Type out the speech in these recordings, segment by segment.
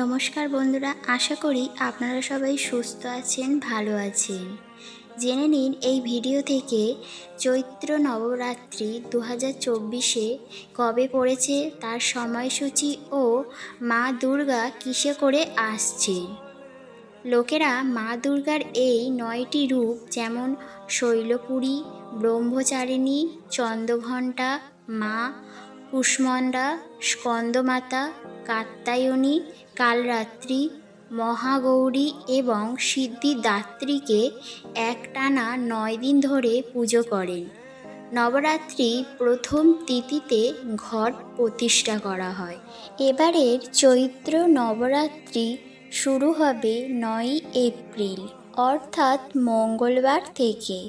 নমস্কার বন্ধুরা, আশা করি আপনারা সবাই সুস্থ আছেন, ভালো আছেন। জেনে নিন, এই ভিডিও থেকে চৈত্র নবরাত্রি দু হাজার চব্বিশে কবে পড়েছে, তার সময়সূচি ও মা দুর্গা কিসে করে আসছে? লোকেরা মা দুর্গার এই নয়টি রূপ যেমন শৈলপুরী, ব্রহ্মচারিণী, চন্দ্রঘণ্টা, মা কুষ্মণ্ডা, স্কন্দমাতা, কাত্যায়নী, কালরাত্রি, মহাগৌরী এবং সিদ্ধিদাত্রীকে একটানা নয় দিন ধরে পুজো করেন। নবরাত্রি প্রথম তিথিতে ঘট প্রতিষ্ঠা করা হয়। এবারের চৈত্র নবরাত্রি শুরু হবে নয় এপ্রিল, অর্থাৎ মঙ্গলবার থেকে।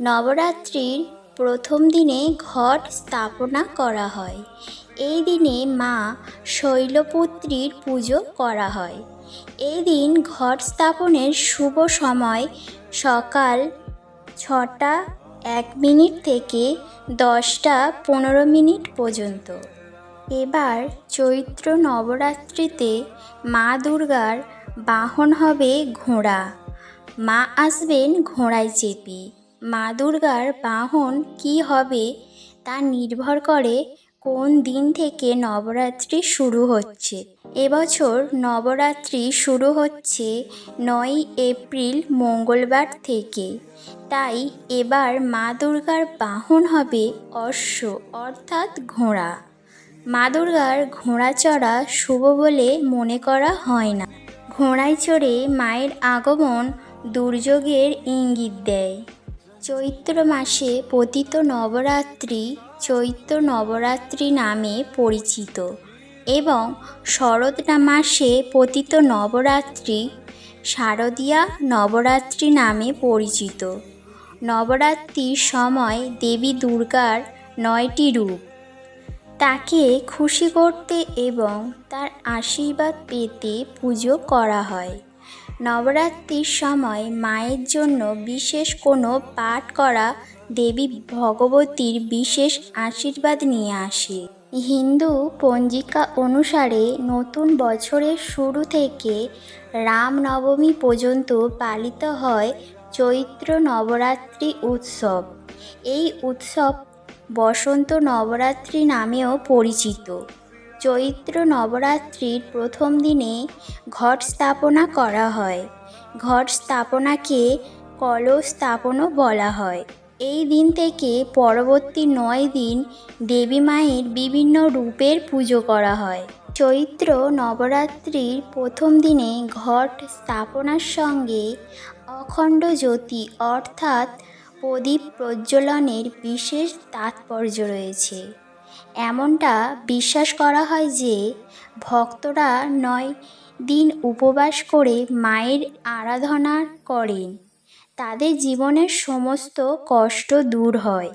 নবরাত্রির প্রথম দিনে ঘট স্থাপনা করা হয়। এই দিনে মা শৈলপুত্রীর পুজো করা হয়। এই দিন ঘট স্থাপনের শুভ সময় সকাল ছটা এক মিনিট থেকে দশটা পনেরো মিনিট পর্যন্ত। এবার চৈত্র নবরাত্রিতে মা দুর্গার বাহন হবে ঘোড়া। মা আসবেন ঘোড়ায় চেপে। মা দুর্গার বাহন কী হবে তা নির্ভর করে কোন দিন থেকে নবরাত্রি শুরু হচ্ছে। এবছর নবরাত্রি শুরু হচ্ছে নয় এপ্রিল মঙ্গলবার থেকে। তাই এবার মা দুর্গার বাহন হবে অশ্ব অর্থাৎ ঘোড়া। মা দুর্গার ঘোড়া চড়া শুভ বলে মনে করা হয় না। ঘোড়ায় চড়ে মায়ের আগমন দুর্যোগের ইঙ্গিত দেয়। চৈত্র মাসে পতিত নবরাত্রি চৈত্র নবরাত্রি নামে পরিচিত এবং শরৎ মাসে পতিত নবরাত্রি শারদীয়া নবরাত্রি নামে পরিচিত। নবরাত্রির সময় দেবী দুর্গার নয়টি রূপ। তাকে খুশি করতে এবং তার আশীর্বাদ পেতে পুজো করা হয়। নবরাত্রির সময় মায়ের জন্য বিশেষ কোনো পাঠ করা দেবী ভগবতীর বিশেষ আশীর্বাদ নিয়ে আসে। হিন্দু পঞ্জিকা অনুসারে নতুন বছরের শুরু থেকে রামনবমী পর্যন্ত পালিত হয় চৈত্র নবরাত্রি উৎসব। এই উৎসব বসন্ত নবরাত্রি নামেও পরিচিত। চৈত্র নবরাত্রির প্রথম দিনে ঘট স্থাপনা করা হয়। ঘট স্থাপনাকে কলস স্থাপনও বলা হয়। এই দিন থেকে পরবর্তী নয় দিন দেবী মায়ের বিভিন্ন রূপের পুজো করা হয়। চৈত্র নবরাত্রির প্রথম দিনে ঘট স্থাপনার সঙ্গে অখণ্ড জ্যোতি অর্থাৎ প্রদীপ প্রজ্বলনের বিশেষ তাৎপর্য রয়েছে। এমনটা বিশ্বাস করা হয় যে, ভক্তরা নয় দিন উপবাস করে মায়ের আরাধনা করেন। তাদের জীবনের সমস্ত কষ্ট দূর হয়।